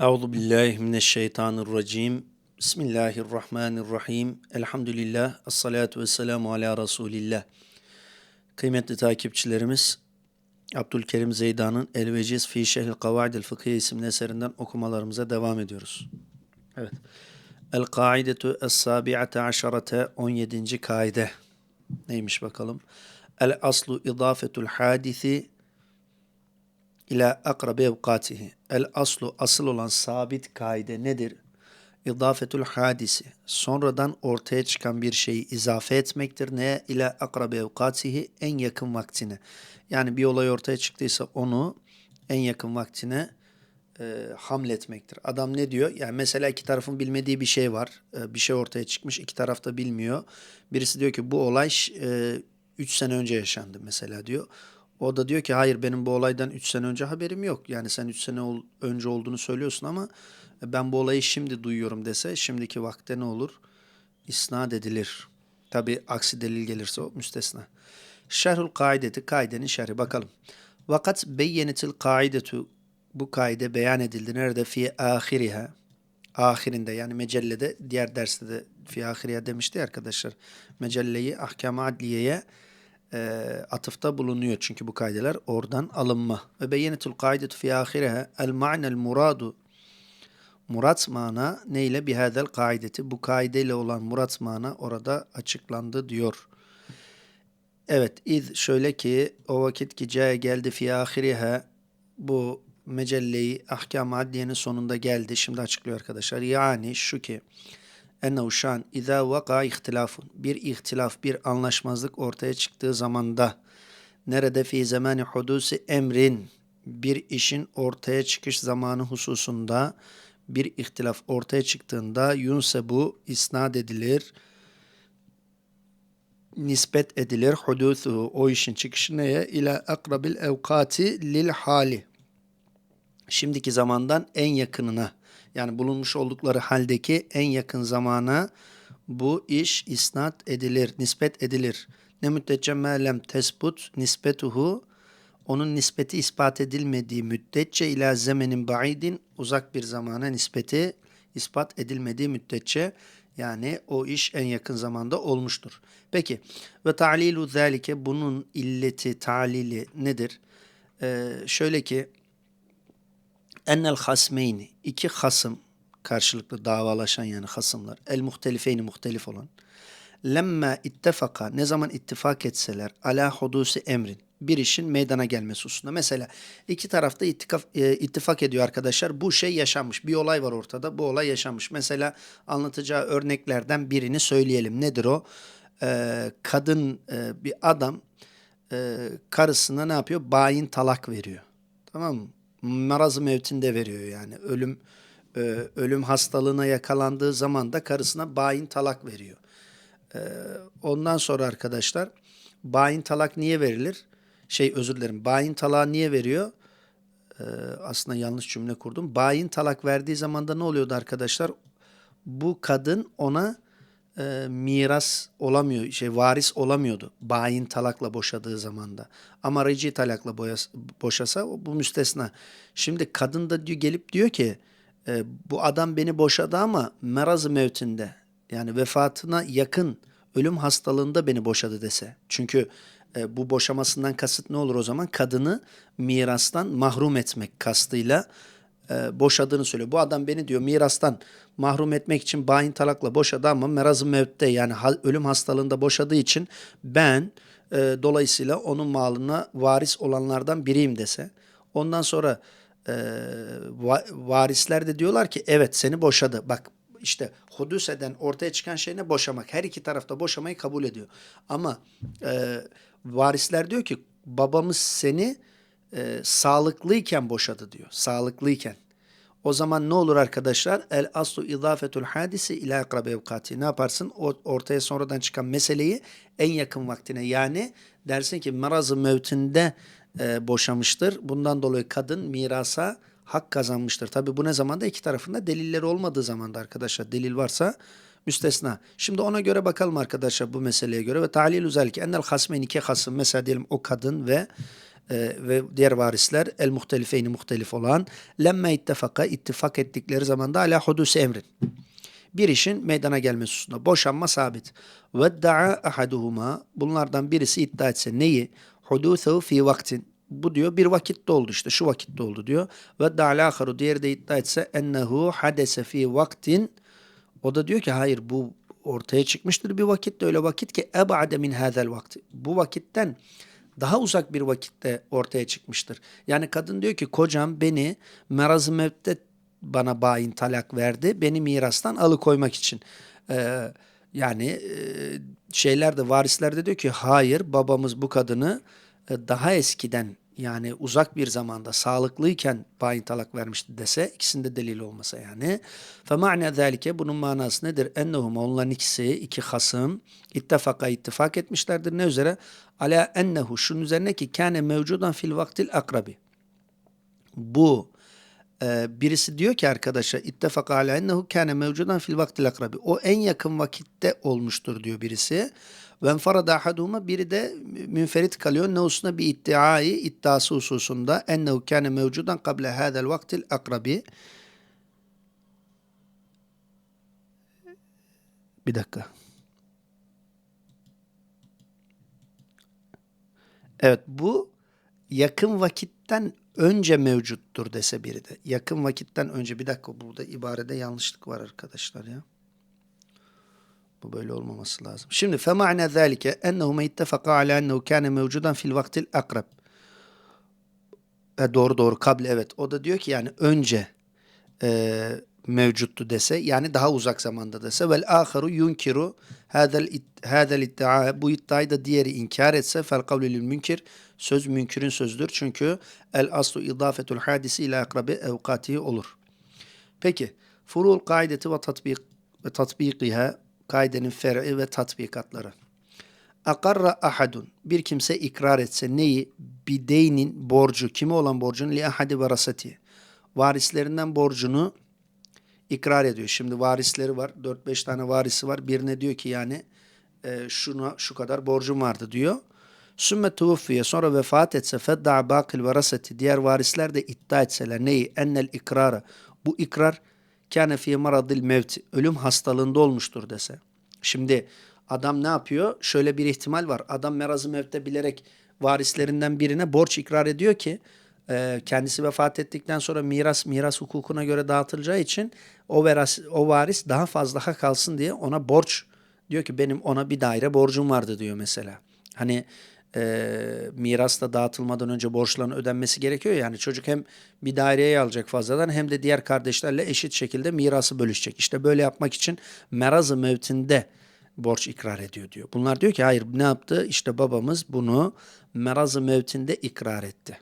Euzu billahi mineşşeytanirracim. Bismillahirrahmanirrahim. Elhamdülillah. Esselatu vesselamu ala Resulillah. Kıymetli takipçilerimiz, Abdülkerim Zeydan'ın El Veciz fi Şehril Kavaidil Fıkhiye isimli eserinden okumalarımıza devam ediyoruz. Evet. El Kaidetu Es-Sabi'ate Aşarate 17. kaide. Neymiş bakalım? El Aslu İdafetul Hadisi ila akrabi evkatihi. El aslu asıl olan sabit kaide nedir? İdafetül hadisi. Sonradan ortaya çıkan bir şeyi izafe etmektir. Neye? İla akrabi evkatihi en yakın vaktine. Yani bir olay ortaya çıktıysa onu en yakın vaktine e, hamletmektir. Adam ne diyor? Yani mesela iki tarafın bilmediği bir şey var. E, bir şey ortaya çıkmış. iki taraf da bilmiyor. Birisi diyor ki bu olay 3 e, üç sene önce yaşandı mesela diyor. O da diyor ki hayır benim bu olaydan 3 sene önce haberim yok. Yani sen 3 sene ol, önce olduğunu söylüyorsun ama ben bu olayı şimdi duyuyorum dese şimdiki vakte ne olur? İsnat edilir. Tabi aksi delil gelirse o müstesna. Şerhul kaideti kaidenin şerhi bakalım. Vakat beyyenetil kaidetu bu kaide beyan edildi. Nerede? Fi ahiriha. Ahirinde yani mecellede diğer derste de fi ahiriha demişti arkadaşlar. Mecelleyi ahkam adliyeye e, atıfta bulunuyor. Çünkü bu kaideler oradan alınma. Ve beyyenetul kaidetu fi ahireha el ma'nel muradu Murat mana neyle bihadel kaideti? Bu kaideyle olan murat mana orada açıklandı diyor. Evet, iz şöyle ki o vakit ki caya geldi fi ahiriha bu mecelleyi ahkam adliyenin sonunda geldi. Şimdi açıklıyor arkadaşlar. Yani şu ki ennehu şan izâ vaka ihtilafun. Bir ihtilaf, bir anlaşmazlık ortaya çıktığı zamanda nerede fi zamani hudusi emrin bir işin ortaya çıkış zamanı hususunda bir ihtilaf ortaya çıktığında yunse bu isnat edilir nispet edilir. Hudusu o işin çıkışı neye? İla akrabil evkati lil hali şimdiki zamandan en yakınına yani bulunmuş oldukları haldeki en yakın zamana bu iş isnat edilir, nispet edilir. Ne müddetçe melem tesbut nispetuhu onun nispeti ispat edilmediği müddetçe ila zemenin ba'idin uzak bir zamana nispeti ispat edilmediği müddetçe yani o iş en yakın zamanda olmuştur. Peki ve ta'lilu zalike bunun illeti, talili nedir? Ee, şöyle ki ennel hasmeyni iki hasım karşılıklı davalaşan yani hasımlar el muhtelifeyni muhtelif olan lemme ittefaka ne zaman ittifak etseler ala hudusi emrin bir işin meydana gelmesi hususunda. Mesela iki tarafta ittifak, e, ittifak ediyor arkadaşlar. Bu şey yaşanmış. Bir olay var ortada. Bu olay yaşanmış. Mesela anlatacağı örneklerden birini söyleyelim. Nedir o? Ee, kadın e, bir adam e, karısına ne yapıyor? Bayin talak veriyor. Tamam mı? Maraz mevtinde veriyor yani. Ölüm e, ölüm hastalığına yakalandığı zaman da karısına bayin talak veriyor. E, ondan sonra arkadaşlar bayin talak niye verilir? Şey özür dilerim. Bayin talak niye veriyor? E, aslında yanlış cümle kurdum. Bayin talak verdiği zaman da ne oluyordu arkadaşlar? Bu kadın ona e, miras olamıyor, şey varis olamıyordu. Bayin talakla boşadığı zamanda. Ama reci talakla boyas, boşasa bu müstesna. Şimdi kadın da diyor, gelip diyor ki e, bu adam beni boşadı ama meraz mevtinde yani vefatına yakın ölüm hastalığında beni boşadı dese. Çünkü e, bu boşamasından kasıt ne olur o zaman? Kadını mirastan mahrum etmek kastıyla e, boşadığını söylüyor. Bu adam beni diyor mirastan mahrum etmek için bayin talakla boşadı ama merazı mevtte yani ölüm hastalığında boşadığı için ben e, dolayısıyla onun malına varis olanlardan biriyim dese. Ondan sonra e, va varisler de diyorlar ki evet seni boşadı. Bak işte hudus eden ortaya çıkan şey ne? Boşamak. Her iki tarafta boşamayı kabul ediyor. Ama e, varisler diyor ki babamız seni e, sağlıklıyken boşadı diyor. Sağlıklıyken. O zaman ne olur arkadaşlar? El aslu izafetul hadisi ila akrabe evkati. Ne yaparsın? Ortaya sonradan çıkan meseleyi en yakın vaktine yani dersin ki marazı mevtinde e, boşamıştır. Bundan dolayı kadın mirasa hak kazanmıştır. Tabi bu ne zamanda? iki tarafında delilleri olmadığı zamanda arkadaşlar. Delil varsa müstesna. Şimdi ona göre bakalım arkadaşlar bu meseleye göre. Ve talil özellikle ennel hasmen iki hasım. Mesela diyelim o kadın ve e, ve diğer varisler el muhtelifeyni muhtelif olan lemme ittefaka ittifak ettikleri zaman da ala hudusi emrin. Bir işin meydana gelmesi hususunda boşanma sabit. Ve da'a ahaduhuma bunlardan birisi iddia etse neyi? Hudusehu fi vaktin. Bu diyor bir vakitte oldu işte şu vakitte oldu diyor. Ve da'al aharu diğeri de iddia etse ennehu hadese fi vaktin. O da diyor ki hayır bu ortaya çıkmıştır bir vakitte öyle vakit ki ebade min hazel vakti. Bu vakitten daha uzak bir vakitte ortaya çıkmıştır. Yani kadın diyor ki kocam beni meraz-ı mevtte bana bayin talak verdi. Beni mirastan alıkoymak için. Ee, yani e, şeylerde varislerde diyor ki hayır babamız bu kadını e, daha eskiden yani uzak bir zamanda sağlıklıyken bayin talak vermişti dese ikisinde delil olmasa yani. Fema'ne zâlike bunun manası nedir? Ennehum onların ikisi iki hasım ittefaka ittifak etmişlerdir. Ne üzere? Ala ennehu şunun üzerine ki kâne mevcudan fil vaktil akrabi. Bu e, birisi diyor ki arkadaşa ittefaka ala ennehu kâne mevcudan fil vaktil akrabi. O en yakın vakitte olmuştur diyor birisi. Ve enfarada ahaduhuma biri de münferit kalıyor. Ne hususuna bir iddiayı iddiası hususunda ennehu kâne mevcudan kable hâzel vaktil akrabi. Bir dakika. Evet bu yakın vakitten önce mevcuttur dese biri de. Yakın vakitten önce bir dakika burada ibarede yanlışlık var arkadaşlar ya. Bu böyle olmaması lazım. Şimdi fema'ne zâlike ennehuma ittefaka ala ennehu kâne mevcudan fil vaktil akrab. E, doğru doğru kable evet. O da diyor ki yani önce e, mevcuttu dese yani daha uzak zamanda dese vel aharu yunkiru hadel hadel iddia bu iddiayı da diğeri inkar etse fel kavlu lil münkir söz münkirin sözdür çünkü el aslu idafetul hadisi ila akrabi evkatihi olur. Peki furul kaideti ve tatbik ve tatbikiha kaidenin fer'i ve tatbikatları. Akarra ahadun bir kimse ikrar etse neyi bideynin borcu kime olan borcunu li ahadi varasati varislerinden borcunu ikrar ediyor. Şimdi varisleri var. 4-5 tane varisi var. Birine diyor ki yani e, şuna şu kadar borcum vardı diyor. Sümme tuvfiye sonra vefat etse fedda'a bakil varaseti diğer varisler de iddia etseler neyi? Ennel ikrara. Bu ikrar kâne fî maradil mevti. Ölüm hastalığında olmuştur dese. Şimdi adam ne yapıyor? Şöyle bir ihtimal var. Adam merazı mevte bilerek varislerinden birine borç ikrar ediyor ki e, kendisi vefat ettikten sonra miras miras hukukuna göre dağıtılacağı için o veras o varis daha fazla hak alsın diye ona borç diyor ki benim ona bir daire borcum vardı diyor mesela. Hani e, miras da dağıtılmadan önce borçların ödenmesi gerekiyor. Yani çocuk hem bir daireye alacak fazladan hem de diğer kardeşlerle eşit şekilde mirası bölüşecek. İşte böyle yapmak için merazı mevtinde borç ikrar ediyor diyor. Bunlar diyor ki hayır ne yaptı? İşte babamız bunu merazı mevtinde ikrar etti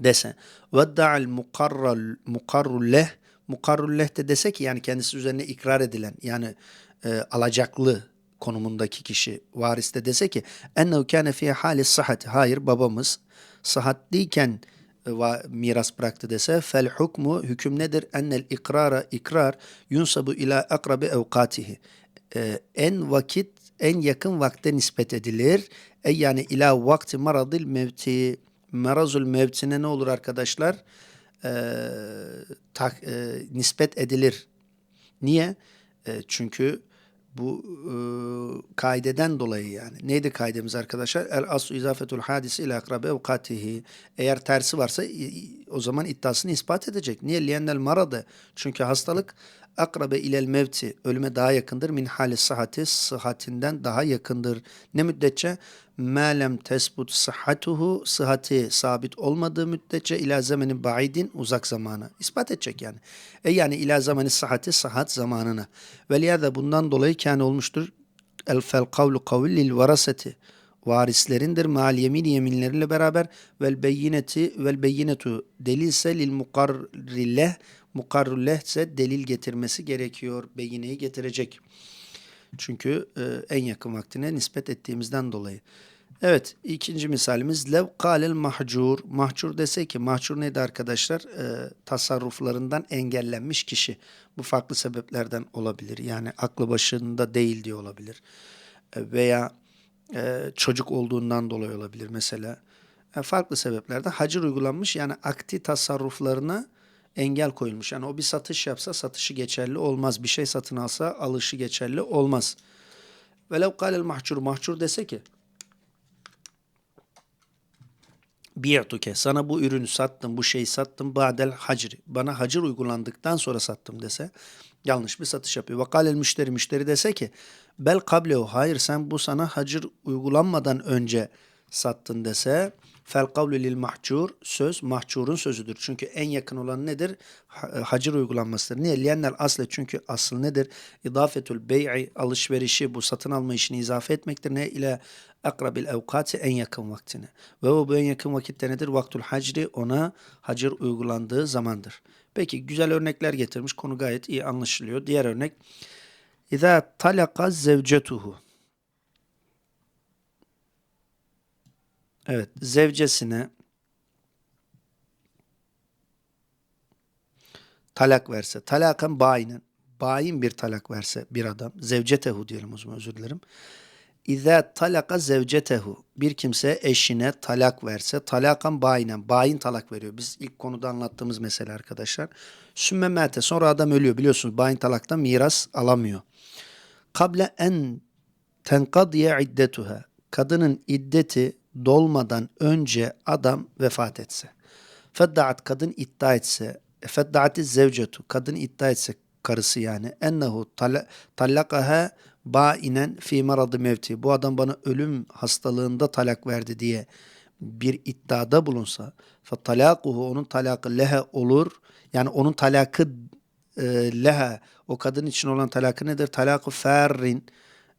dese ve da'al mukarrul leh mukarrul leh de dese ki yani kendisi üzerine ikrar edilen yani e, alacaklı konumundaki kişi variste dese ki ennehu kâne fî hâli sıhhati hayır babamız sıhhatliyken e, miras bıraktı dese fel hukmu hüküm nedir? Ennel ikrara ikrar yunsabu ila akrabi evkatihi. Ee, en vakit en yakın vakte nispet edilir. E yani ila vakti maradil mevti merazul mevtine ne olur arkadaşlar? Ee, tak, e, nispet edilir. Niye? E, çünkü bu e, kaideden dolayı yani. Neydi kaidemiz arkadaşlar? El aslu izafetul hadisi ile akrabe evkatihi. Eğer tersi varsa o zaman iddiasını ispat edecek. Niye? Liyennel maradı. Çünkü hastalık akrabe ilel mevti ölüme daha yakındır min hali sıhhati sıhhatinden daha yakındır. Ne müddetçe? Melem tesbut sıhhatuhu sıhhati sabit olmadığı müddetçe ila zamanin baidin uzak zamanı. ispat edecek yani. E yani ila zamani sıhhati sıhhat zamanına. Ve bundan dolayı kâne olmuştur. El fel kavlu kavil lil varaseti varislerindir. Mal yemin yeminleriyle beraber vel beyineti vel beyinetu delilse lil mukarrileh mukarrulleh ise delil getirmesi gerekiyor. Beyineyi getirecek. Çünkü e, en yakın vaktine nispet ettiğimizden dolayı. Evet ikinci misalimiz lev kalel mahcur. Mahcur dese ki mahcur neydi arkadaşlar? E, tasarruflarından engellenmiş kişi. Bu farklı sebeplerden olabilir. Yani aklı başında değil diye olabilir. E, veya e, çocuk olduğundan dolayı olabilir. Mesela e, farklı sebeplerden hacir uygulanmış yani akti tasarruflarına engel koyulmuş. Yani o bir satış yapsa satışı geçerli olmaz. Bir şey satın alsa alışı geçerli olmaz. Velev kâlel mahcur mahcur dese ki bi'tuke sana bu ürünü sattım, bu şeyi sattım ba'del hacri. Bana hacir uygulandıktan sonra sattım dese yanlış bir satış yapıyor. Ve kâlel müşteri müşteri dese ki bel kablehu hayır sen bu sana hacir uygulanmadan önce sattın dese fel kavlu lil mahcur söz mahcurun sözüdür. Çünkü en yakın olan nedir? Ha- Hacir uygulanmasıdır. Niye? Liyennel asle çünkü asıl nedir? İdafetül bey'i alışverişi bu satın alma işini izafe etmektir. Ne? ile akrabil evkati en yakın vaktine. Ve o bu en yakın vakitte nedir? Vaktul hacri ona hacir uygulandığı zamandır. Peki güzel örnekler getirmiş. Konu gayet iyi anlaşılıyor. Diğer örnek. İza talaka zevcetuhu. Evet, zevcesine talak verse, talakan bayinen, bayin bir talak verse bir adam, zevcetehu diyelim o zaman özür dilerim. İza talaka zevcetehu, bir kimse eşine talak verse, talakan bayinen, bayin talak veriyor. Biz ilk konuda anlattığımız mesele arkadaşlar. Sümme mete, sonra adam ölüyor biliyorsunuz bayin talaktan miras alamıyor. Kable en tenkadiye iddetuha. Kadının iddeti dolmadan önce adam vefat etse. Feddaat kadın iddia etse. Feddaati zevcetu. Kadın iddia etse karısı yani. Ennehu tallakaha bainen fi maradı mevti. Bu adam bana ölüm hastalığında talak verdi diye bir iddiada bulunsa. Fatalakuhu onun talakı lehe olur. Yani onun talakı e, leha o kadın için olan talakı nedir? Talakı ferrin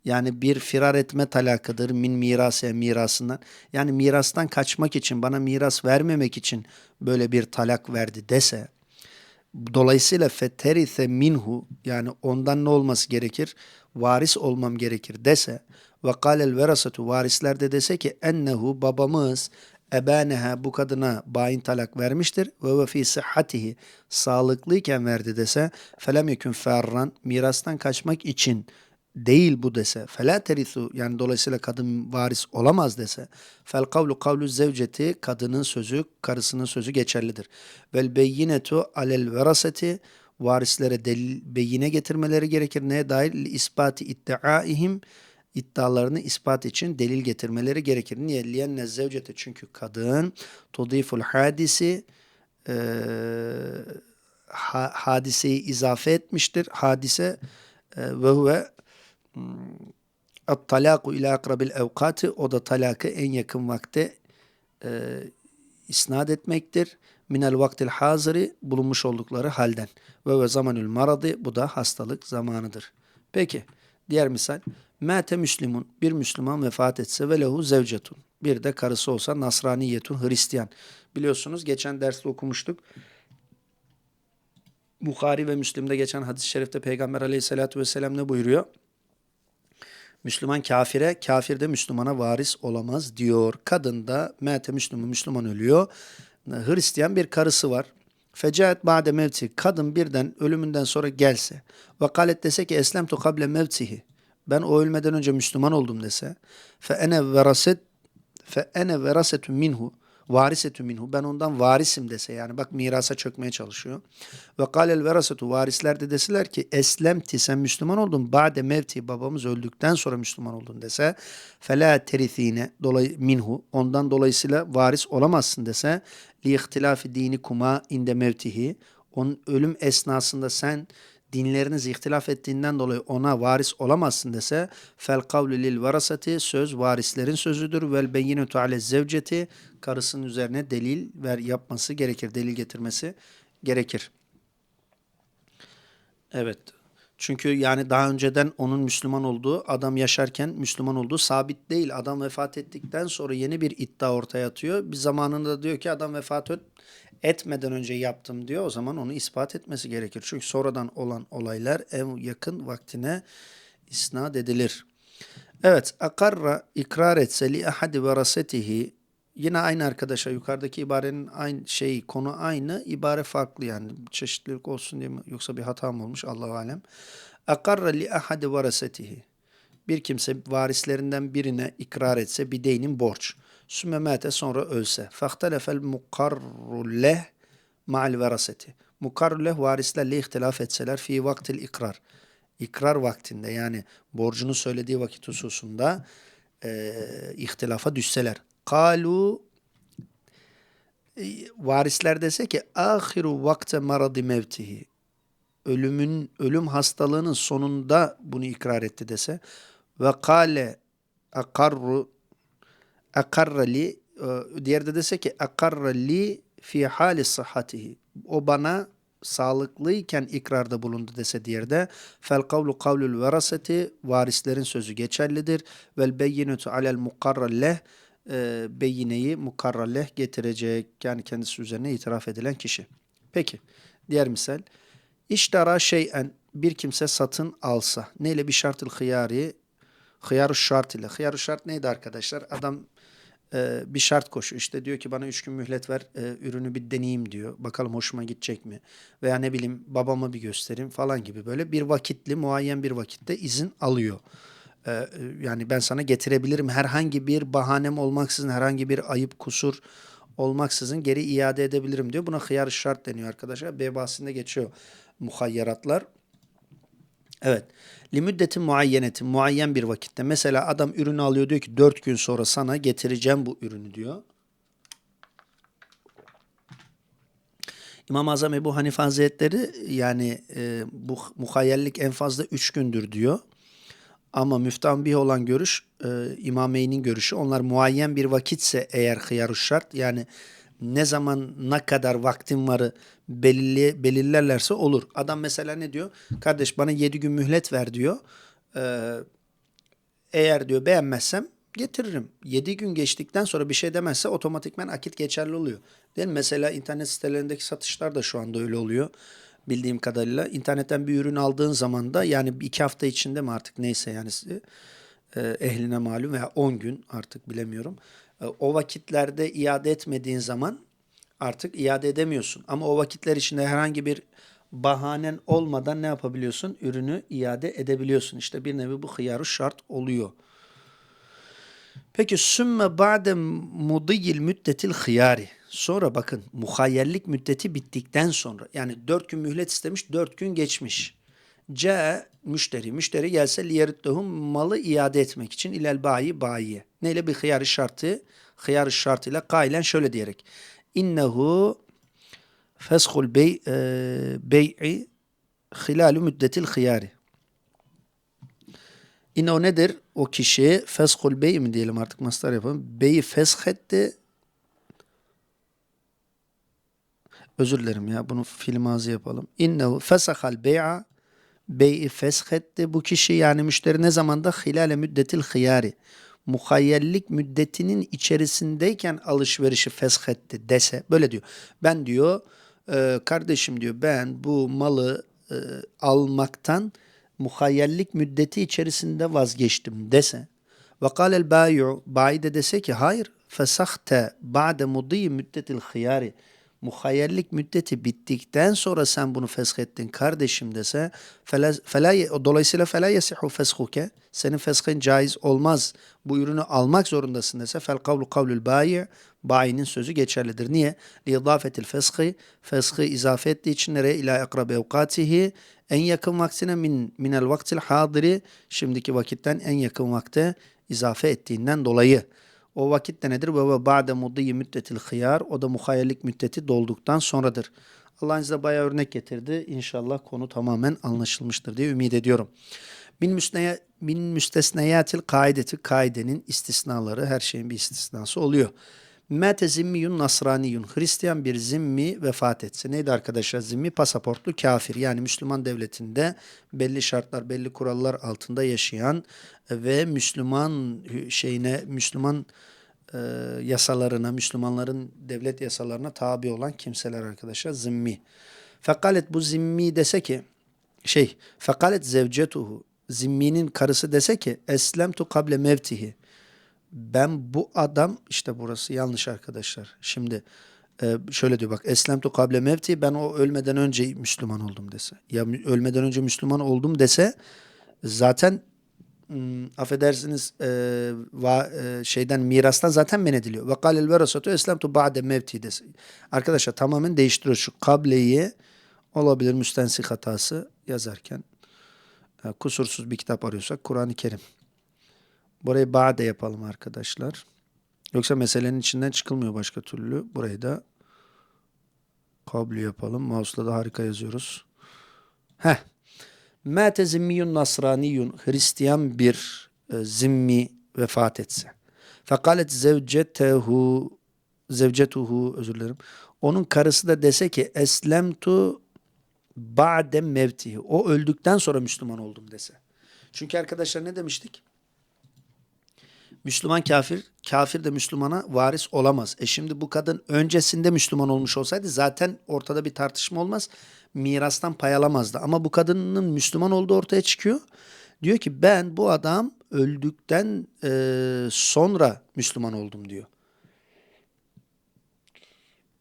yani bir firar etme talakıdır min mirase mirasından. Yani mirastan kaçmak için bana miras vermemek için böyle bir talak verdi dese dolayısıyla feterise minhu yani ondan ne olması gerekir? Varis olmam gerekir dese ve kâlel verasatu varisler de dese ki ennehu babamız ebaneha bu kadına bayin talak vermiştir ve ve fi sıhhatihi sağlıklıyken verdi dese felem yekun ferran mirastan kaçmak için değil bu dese fela terisu yani dolayısıyla kadın varis olamaz dese fel kavlu kavlu zevceti kadının sözü karısının sözü geçerlidir. Vel beyinetu alel veraseti varislere delil beyine getirmeleri gerekir. Neye dair? İspati iddiaihim iddialarını ispat için delil getirmeleri gerekir. Niye? Liyenne zevcete çünkü kadın tudiful hadisi eee, ha- hadiseyi izafe etmiştir. Hadise e, ve huve at-talaku ila akrabil evkati o da talakı en yakın vakte e, isnat etmektir. Minel vaktil haziri bulunmuş oldukları halden. Ve ve zamanül maradı bu da hastalık zamanıdır. Peki diğer misal. Mete Müslümun bir Müslüman vefat etse ve lehu zevcetun. Bir de karısı olsa Nasraniyetun Hristiyan. Biliyorsunuz geçen derste okumuştuk. Bukhari ve Müslim'de geçen hadis-i şerifte Peygamber aleyhissalatü vesselam ne buyuruyor? Müslüman kafire, kafir de Müslümana varis olamaz diyor. Kadın da mete Müslüman, Müslüman ölüyor. Hristiyan bir karısı var. Fecaet ba'de mevti. Kadın birden ölümünden sonra gelse ve kalet dese ki eslemtu kable mevtihi. Ben o ölmeden önce Müslüman oldum dese. Fe ene veraset fe ene verasetun minhu varisetun minhu. Ben ondan varisim dese yani bak mirasa çökmeye çalışıyor. Ve kalel verasetu varisler de deseler ki eslemti sen Müslüman oldun. Ba'de mevti babamız öldükten sonra Müslüman oldun. dese fela terithine dolay minhu ondan dolayısıyla varis olamazsın. dese li ihtilafi dini kuma inde mevtihi. Onun ölüm esnasında sen dinleriniz ihtilaf ettiğinden dolayı ona varis olamazsın dese fel kavlu lil varasati söz varislerin sözüdür vel beyinetu ale zevceti karısının üzerine delil ver yapması gerekir delil getirmesi gerekir. Evet. Çünkü yani daha önceden onun Müslüman olduğu, adam yaşarken Müslüman olduğu sabit değil. Adam vefat ettikten sonra yeni bir iddia ortaya atıyor. Bir zamanında diyor ki adam vefat etmeden önce yaptım diyor. O zaman onu ispat etmesi gerekir. Çünkü sonradan olan olaylar en yakın vaktine isnat edilir. Evet, akarra ikrar etse li ahadi verasetihi Yine aynı arkadaşa yukarıdaki ibarenin aynı şey konu aynı ibare farklı yani çeşitlilik olsun diye mi yoksa bir hata mı olmuş Allahu alem. Akarra li ahadi varasetihi. Bir kimse varislerinden birine ikrar etse bideynin borç. Sümemete sonra ölse. Fahtelefel mukarru leh ma'al veraseti. Mukarru leh varislerle ihtilaf etseler fi vaktil ikrar. İkrar vaktinde yani borcunu söylediği vakit hususunda e, ihtilafa düşseler. Kalu e, varisler dese ki ahiru vakte maradi mevtihi ölümün ölüm hastalığının sonunda bunu ikrar etti dese ve kale akarru akarra li e, diğer de dese ki akarra li fi hali sıhhatihi o bana sağlıklıyken ikrarda bulundu dese diğer de fel kavlu kavlul veraseti varislerin sözü geçerlidir. Vel beyinetu alel mukarrar leh e, beyineyi mukarrar leh getirecek yani kendisi üzerine itiraf edilen kişi. Peki diğer misal. İştara şeyen bir kimse satın alsa neyle? Bir şartıl hıyari hıyarı şart ile. Hıyarı şart neydi arkadaşlar? Adam e, bir şart koşuyor. İşte diyor ki bana üç gün mühlet ver e, ürünü bir deneyeyim diyor. Bakalım hoşuma gidecek mi? Veya ne bileyim babama bir göstereyim falan gibi böyle bir vakitli muayyen bir vakitte izin alıyor. E, e, yani ben sana getirebilirim herhangi bir bahanem olmaksızın herhangi bir ayıp kusur olmaksızın geri iade edebilirim diyor. Buna hıyar şart deniyor arkadaşlar. B bahsinde geçiyor muhayyeratlar. Evet. Limüddeti muayyenetin muayyen bir vakitte. Mesela adam ürünü alıyor diyor ki dört gün sonra sana getireceğim bu ürünü diyor. İmam-ı Azam Ebu Hanife Hazretleri yani e, bu muhayyellik en fazla üç gündür diyor. Ama müftambih olan görüş e, İmameyn'in görüşü. Onlar muayyen bir vakitse eğer hıyarı şart yani ne zaman ne kadar vaktim varı belirli, belirlerlerse olur. Adam mesela ne diyor? Kardeş bana 7 gün mühlet ver diyor. Ee, eğer diyor beğenmezsem getiririm. 7 gün geçtikten sonra bir şey demezse otomatikmen akit geçerli oluyor. Değil mi? Mesela internet sitelerindeki satışlar da şu anda öyle oluyor. Bildiğim kadarıyla. internetten bir ürün aldığın zaman da yani iki hafta içinde mi artık neyse yani e, ehline malum veya 10 gün artık bilemiyorum. E, o vakitlerde iade etmediğin zaman artık iade edemiyorsun. Ama o vakitler içinde herhangi bir bahanen olmadan ne yapabiliyorsun? Ürünü iade edebiliyorsun. İşte bir nevi bu hıyarı şart oluyor. Peki sümme ba'de mudiyil müddetil hıyari. Sonra bakın muhayyerlik müddeti bittikten sonra yani dört gün mühlet istemiş dört gün geçmiş. C müşteri. Müşteri gelse liyerittuhum malı iade etmek için ilel bayi bayiye. Neyle bir hıyarı şartı? Hıyarı şartıyla kailen şöyle diyerek. İnnehu feshul bey, e, bey'i hilalu müddetil hıyari. İnne nedir? O kişi feshul bey mi diyelim artık mastar yapalım. Beyi feshetti. Özür dilerim ya bunu film ağzı yapalım. İnnehu fesahal bey'a bey'i feshetti. Bu kişi yani müşteri ne zamanda hilale müddetil hıyari muhayyellik müddetinin içerisindeyken alışverişi feshetti dese böyle diyor. Ben diyor e, kardeşim diyor ben bu malı e, almaktan muhayyellik müddeti içerisinde vazgeçtim dese ve kâlel bâyu bayi de dese ki hayır fesahte ba'de mudî müddetil hıyari muhayyerlik müddeti bittikten sonra sen bunu feshettin kardeşim dese fela, fela, dolayısıyla fela yesihu feshuke senin feshin caiz olmaz bu ürünü almak zorundasın dese fel kavlu kavlül bayi bayinin sözü geçerlidir. Niye? Li idafetil feshi feshi izafe ettiği için nereye? İlâ ekrabe evkatihi en yakın vaktine min minel vaktil hadiri şimdiki vakitten en yakın vakte izafe ettiğinden dolayı. O vakit de nedir? Ve ba'de mudiyyi müddetil hıyar. O da muhayyerlik müddeti dolduktan sonradır. Allah'ın size bayağı örnek getirdi. İnşallah konu tamamen anlaşılmıştır diye ümit ediyorum. Min, müsneye, min müstesneyatil kaideti kaidenin istisnaları her şeyin bir istisnası oluyor. Mete zimmiyun nasraniyun. Hristiyan bir zimmi vefat etse. Neydi arkadaşlar zimmi? Pasaportlu kafir. Yani Müslüman devletinde belli şartlar, belli kurallar altında yaşayan ve Müslüman şeyine, Müslüman e, yasalarına, Müslümanların devlet yasalarına tabi olan kimseler arkadaşlar zimmi. Fekalet bu zimmi dese ki şey, fekalet zevcetuhu zimminin karısı dese ki eslemtu kable mevtihi ben bu adam işte burası yanlış arkadaşlar. Şimdi e, şöyle diyor bak eslemtu kable mevti ben o ölmeden önce Müslüman oldum dese. Ya ölmeden önce Müslüman oldum dese zaten hmm, affedersiniz e, va, e, şeyden mirastan zaten men ediliyor. Ve kâlel verasatu eslemtu ba'de mevti desin. Arkadaşlar tamamen değiştiriyor şu kableyi olabilir müstensik hatası yazarken. E, kusursuz bir kitap arıyorsak Kur'an-ı Kerim. Burayı ba'de yapalım arkadaşlar. Yoksa meselenin içinden çıkılmıyor başka türlü. Burayı da kablo yapalım. Mouse'la da harika yazıyoruz. Heh. Mâte zimmiyun nasraniyun Hristiyan bir e, zimmi vefat etse. Fekalet zevcetehu zevcetuhu özür dilerim. Onun karısı da dese ki eslemtu ba'de mevtihi. O öldükten sonra Müslüman oldum dese. Çünkü arkadaşlar ne demiştik? Müslüman kafir, kafir de Müslümana varis olamaz. E şimdi bu kadın öncesinde Müslüman olmuş olsaydı zaten ortada bir tartışma olmaz. Mirastan pay alamazdı. Ama bu kadının Müslüman olduğu ortaya çıkıyor. Diyor ki ben bu adam öldükten e, sonra Müslüman oldum diyor.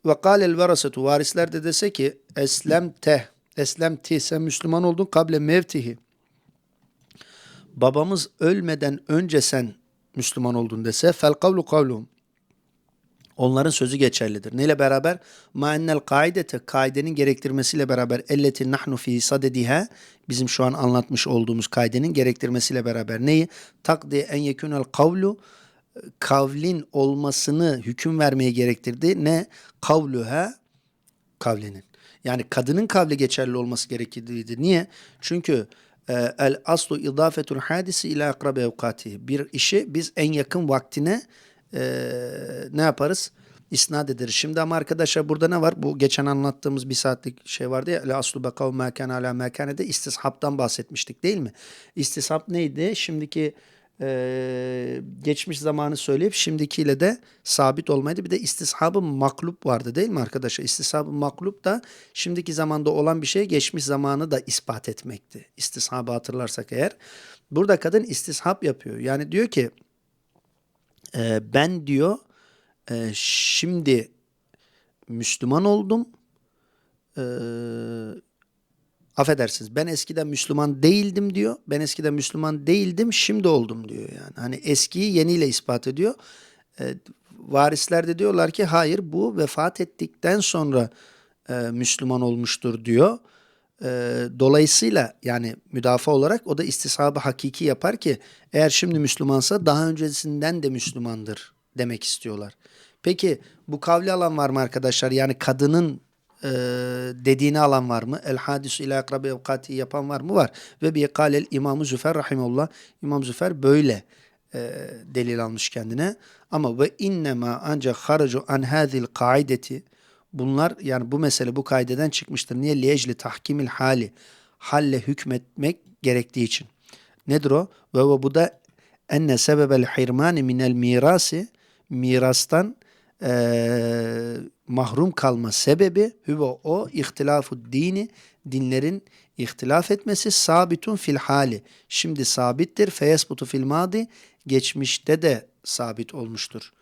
Ve kâlel verasetu varisler de dese ki eslemte eslemti sen Müslüman oldun kable mevtihi. Babamız ölmeden önce sen Müslüman oldun dese fel kavlu kavluhum. Onların sözü geçerlidir. Neyle beraber? Ma ennel kaidete kaidenin gerektirmesiyle beraber elleti nahnu fi sadediha bizim şu an anlatmış olduğumuz kaidenin gerektirmesiyle beraber neyi? Takdi en yekunel kavlu kavlin olmasını hüküm vermeye gerektirdi. Ne? Kavluha kavlinin. Yani kadının kavli geçerli olması gerekirdi. Niye? Çünkü el aslu idafetul hadisi ila akrabe evkatihi. Bir işi biz en yakın vaktine e, ne yaparız? İsnat ederiz. Şimdi ama arkadaşlar burada ne var? Bu geçen anlattığımız bir saatlik şey vardı ya. El aslu bekav mekan ala mekanede istishaptan bahsetmiştik değil mi? İstishap neydi? Şimdiki e, geçmiş zamanı söyleyip şimdikiyle de sabit olmaydı. Bir de istishabı maklub vardı değil mi arkadaşlar? İstishabı maklub da şimdiki zamanda olan bir şey geçmiş zamanı da ispat etmekti. İstishabı hatırlarsak eğer. Burada kadın istishab yapıyor. Yani diyor ki e, ben diyor e, şimdi Müslüman oldum. E, affedersiniz ben eskiden Müslüman değildim diyor. Ben eskiden Müslüman değildim şimdi oldum diyor yani. Hani eskiyi yeniyle ispat ediyor. E, varisler de diyorlar ki hayır bu vefat ettikten sonra e, Müslüman olmuştur diyor. E, dolayısıyla yani müdafaa olarak o da istisabı hakiki yapar ki eğer şimdi Müslümansa daha öncesinden de Müslümandır demek istiyorlar. Peki bu kavli alan var mı arkadaşlar? Yani kadının e, dediğini alan var mı? El hadisu ila akrabi evkati yapan var mı? Var. Ve bir kalel İmam-ı Züfer rahimullah. İmam Züfer böyle e, delil almış kendine. Ama ve innema ancak haracu an hadil kaideti bunlar yani bu mesele bu kaideden çıkmıştır. Niye? Liyecli tahkimil hali. Halle hükmetmek gerektiği için. Nedir o? Ve bu da enne sebebel hirmani minel mirasi mirastan e, mahrum kalma sebebi hüve o ihtilafu dini dinlerin ihtilaf etmesi sabitun fil hali. Şimdi sabittir. Feyesbutu fil madi geçmişte de sabit olmuştur.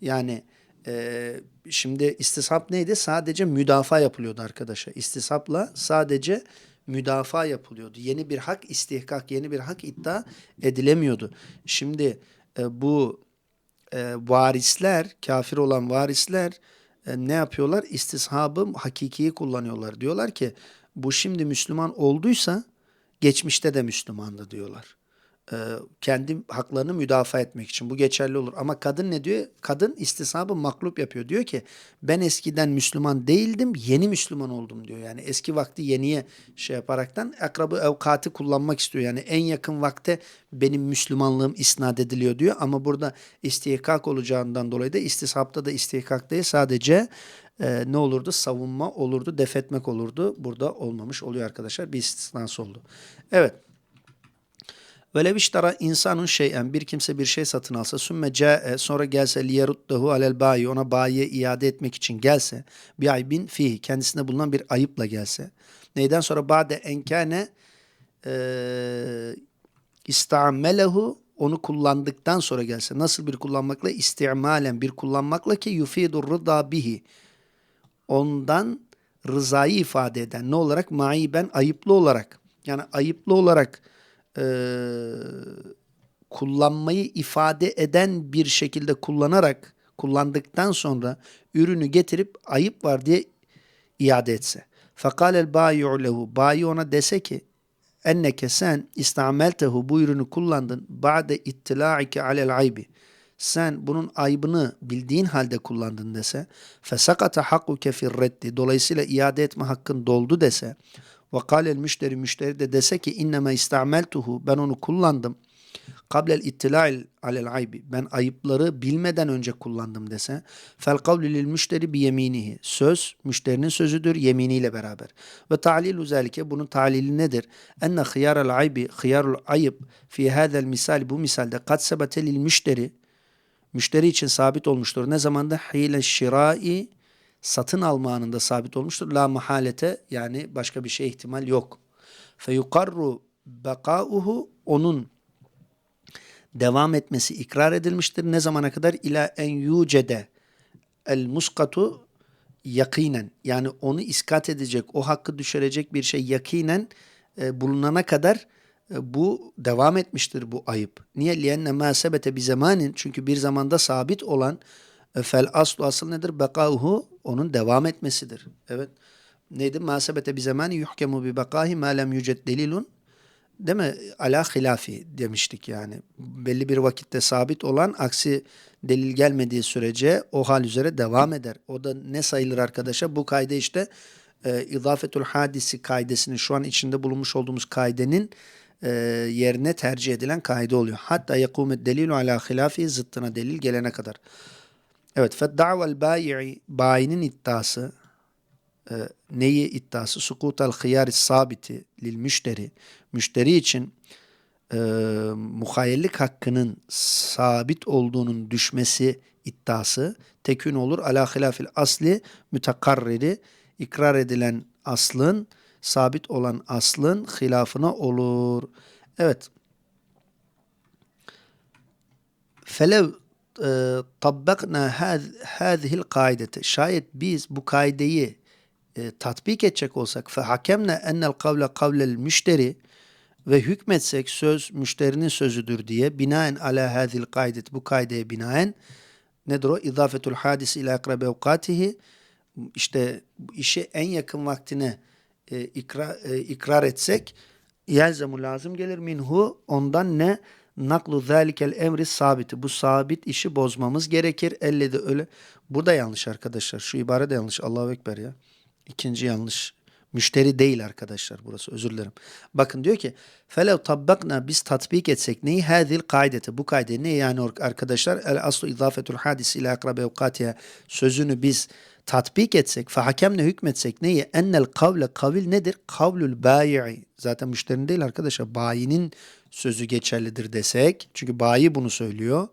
Yani e, şimdi istishap neydi? Sadece müdafaa yapılıyordu arkadaşlar. İstishapla sadece müdafaa yapılıyordu. Yeni bir hak istihkak, yeni bir hak iddia edilemiyordu. Şimdi e, bu e, varisler, kafir olan varisler ne yapıyorlar? İstishabı hakikiyi kullanıyorlar. Diyorlar ki bu şimdi Müslüman olduysa geçmişte de Müslümandı diyorlar. E, kendi haklarını müdafaa etmek için bu geçerli olur. Ama kadın ne diyor? Kadın istisabı maklub yapıyor. Diyor ki ben eskiden Müslüman değildim yeni Müslüman oldum diyor. Yani eski vakti yeniye şey yaparaktan akrabı evkatı kullanmak istiyor. Yani en yakın vakte benim Müslümanlığım isnat ediliyor diyor. Ama burada istihkak olacağından dolayı da istisapta da istihkak değil sadece e, ne olurdu? Savunma olurdu, defetmek olurdu. Burada olmamış oluyor arkadaşlar. Bir istisnası oldu. Evet. Velev iştara insanun şeyen bir kimse bir şey satın alsa sümme ca'e sonra gelse liyeruddehu alel bayi ona bayiye iade etmek için gelse bir aybin fihi kendisinde bulunan bir ayıpla gelse. Neyden sonra? ba'de enkane e, istamelehu onu kullandıktan sonra gelse. Nasıl bir kullanmakla? İstimalen. Bir kullanmakla ki yufidur rıda bihi ondan rızayı ifade eden. Ne olarak? maiben ayıplı olarak. Yani ayıplı olarak e, kullanmayı ifade eden bir şekilde kullanarak kullandıktan sonra ürünü getirip ayıp var diye iade etse. Fakalel bayi'u lehu. Bayi ona dese ki enneke sen istameltehu bu ürünü kullandın ba'de ittila'ike alel aybi. Sen bunun aybını bildiğin halde kullandın dese fesakata hakkuke fir reddi. Dolayısıyla iade etme hakkın doldu dese ve kâlel müşteri müşteri de dese ki inneme istameltuhu ben onu kullandım. Kablel ittila'il alel aybi. Ben ayıpları bilmeden önce kullandım dese. Fel kavlu lil müşteri bi yeminihi. Söz müşterinin sözüdür yeminiyle beraber. Ve ta'lilu zelike bunun talili nedir? Enne hıyarel aybi, hıyarul ayıp fi hadel misal bu misalde kat sebete lil müşteri müşteri için sabit olmuştur. Ne zamanda? Hile şirai satın alma anında sabit olmuştur. La mahalete yani başka bir şey ihtimal yok. Fe yukarru bekauhu onun devam etmesi ikrar edilmiştir. Ne zamana kadar? İla en yucede el muskatu yakinen yani onu iskat edecek, o hakkı düşürecek bir şey yakinen e, bulunana kadar e, bu devam etmiştir bu ayıp. Niye? Liyenne ma sebete bi zamanin çünkü bir zamanda sabit olan fel aslu asıl nedir? Bekauhu onun devam etmesidir. Evet. Neydi? Ma sebete bi zamani yuhkemu bi bekahi ma lem yücet delilun Değil mi? Ala hilafi demiştik yani. Belli bir vakitte sabit olan aksi delil gelmediği sürece o hal üzere devam eder. O da ne sayılır arkadaşa? Bu kayda işte e, izafetul hadisi kaidesinin şu an içinde bulunmuş olduğumuz kaidenin e, yerine tercih edilen kaide oluyor. Hatta yekumet delilu ala hilafi zıttına delil gelene kadar. Evet. Fedda'vel bayi'i bayinin iddiası e, neyi iddiası? Sukutal hıyari sabiti lil müşteri. Müşteri için e, muhayyellik hakkının sabit olduğunun düşmesi iddiası tekün olur. Ala hilafil asli mütekarriri ikrar edilen aslın sabit olan aslın hilafına olur. Evet. Felev tabbakna hâzihil kaidete. Şayet biz bu kaideyi e, tatbik edecek olsak fe hakemne ennel kavle kavlel müşteri ve hükmetsek söz müşterinin sözüdür diye binaen ala hadil kaidet bu kaideye binaen nedir o? İzafetul hadis ila akrabe evkatihi işte işe en yakın vaktine e, ikra, e, ikrar etsek yelzemu lazım gelir minhu ondan ne naklu zalikel emri sabiti. Bu sabit işi bozmamız gerekir. Elle de öyle. Bu da yanlış arkadaşlar. Şu ibare de yanlış. Allahu Ekber ya. İkinci yanlış. Müşteri değil arkadaşlar burası özür dilerim. Bakın diyor ki felev tabbakna biz tatbik etsek neyi? Hadil kaideti. Bu kaide ne yani arkadaşlar? El aslu izafetul hadis ila akrabe evkatiye sözünü biz tatbik etsek fe hakemle hükmetsek neyi? Ennel kavle kavil nedir? Kavlül bayi'i. Zaten müşterinin değil arkadaşlar. Bayinin sözü geçerlidir desek. Çünkü bayi bunu söylüyor.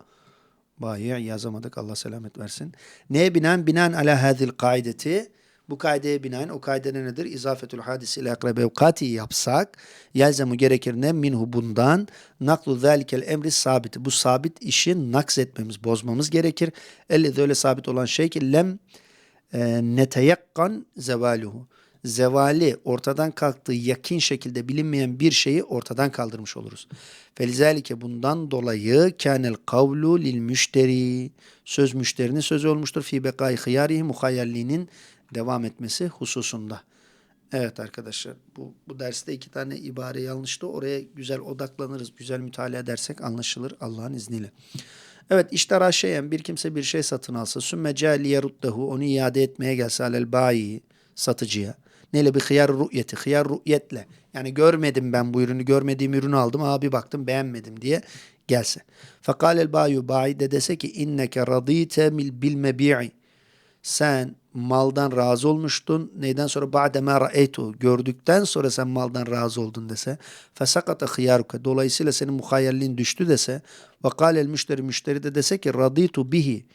Bayi yazamadık Allah selamet versin. Neye binen? Binen ala hadil kaideti. Bu kaideye binaen o kaide nedir? İzafetül hadis ile akrabe evkati yapsak yelzemu gerekir ne minhu bundan naklu zalikel emri sabiti. Bu sabit işi naks etmemiz, bozmamız gerekir. Elle öyle sabit olan şey ki lem e, neteyakkan zevaluhu. Zevali ortadan kalktığı yakin şekilde bilinmeyen bir şeyi ortadan kaldırmış oluruz. Felizalike bundan dolayı kânel kavlu lil müşteri. Söz müşterinin sözü olmuştur. Fi bekâi hıyârihi muhayyerliğinin devam etmesi hususunda. Evet arkadaşlar bu, bu derste iki tane ibare yanlıştı. Oraya güzel odaklanırız, güzel mütalaa edersek anlaşılır Allah'ın izniyle. Evet iştara şeyen bir kimse bir şey satın alsa sümme ruddehu onu iade etmeye gelse alel bayi satıcıya. Neyle bir hıyar ru'yeti, hıyar ru'yetle. Yani görmedim ben bu ürünü, görmediğim ürünü aldım. Abi baktım beğenmedim diye gelse. Fekalel bayu bayi de dese ki inneke radite bil mebi'i. Sen maldan razı olmuştun. Neyden sonra ba'de ma ra'eytu gördükten sonra sen maldan razı oldun dese fesakata hıyaruka dolayısıyla senin muhayyerliğin düştü dese ve kâlel müşteri müşteri de dese ki raditu bihi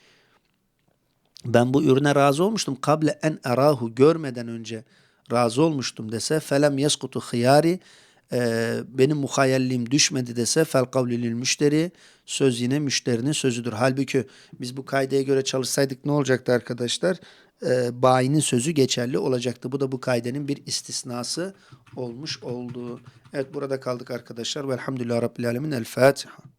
ben bu ürüne razı olmuştum kable en erahu görmeden önce razı olmuştum dese felem yeskutu hıyari e, benim muhayyelliğim düşmedi dese fel kavlilil müşteri söz yine müşterinin sözüdür. Halbuki biz bu kaideye göre çalışsaydık ne olacaktı arkadaşlar? E, bayinin sözü geçerli olacaktı. Bu da bu kaidenin bir istisnası olmuş oldu. Evet burada kaldık arkadaşlar. Velhamdülillah Rabbil Alemin. El Fatiha.